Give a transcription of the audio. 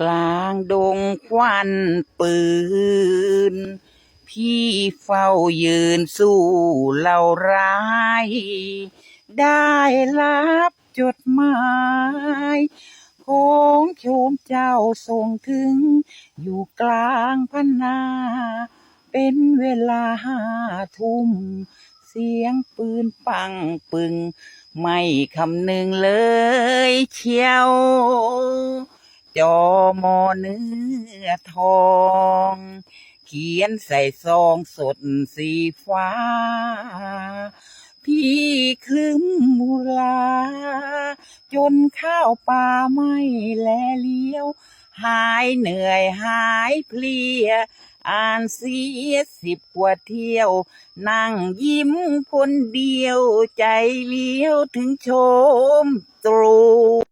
กลางดงควันปืน พี่เฝ้ายืนสู้เหล่าร้าย ได้รับจดหมายของโชมเจ้าส่งถึง อยู่กลางพันนา เป็นเวลาห้าทุ่ม เสียงปืนปังปึง ไม่คำนึงเลยเชียว จอมอเนื้อทอง เขียนใส่ซองสดสีฟ้า พี่คลึ้มมุลา จนข้าวปลาไม่แลเลี้ยว หายเหนื่อยหายเพลีย อ่านเสียสิบกว่าเที่ยว นั่งยิ้มคนเดียวใจเลี้ยวถึงโชมตร